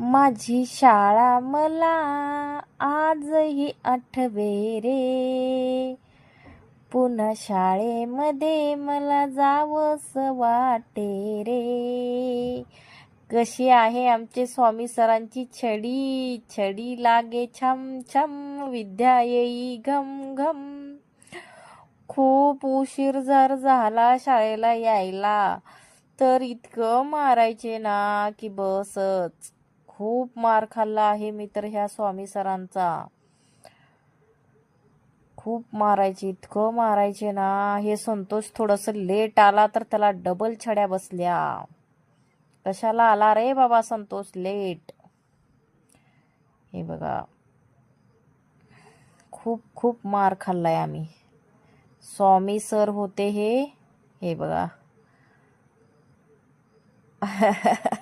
माझी शाळा मला आजही आठवे रे. पुन्हा शाळेमध्ये मला जावंस वाटे रे. कशी आहे आमचे स्वामी सरांची छडी? छडी लागे छम छम विद्या येई घम घम. खूप उशीर जर झाला शाळेला यायला तर इतकं मारायचे ना की बसच. खूप मार खाल्ला आहे मी तर ह्या स्वामी सरांचा. खूप मारायचे इतकं मारायचे ना. हे संतोष थोडस लेट आला तर त्याला डबल छड्या बसल्या. कशाला आला रे बाबा संतोष लेट हे बघा. खूप खूप मार खाल्लाय आम्ही. स्वामी सर होते हे हे बघा.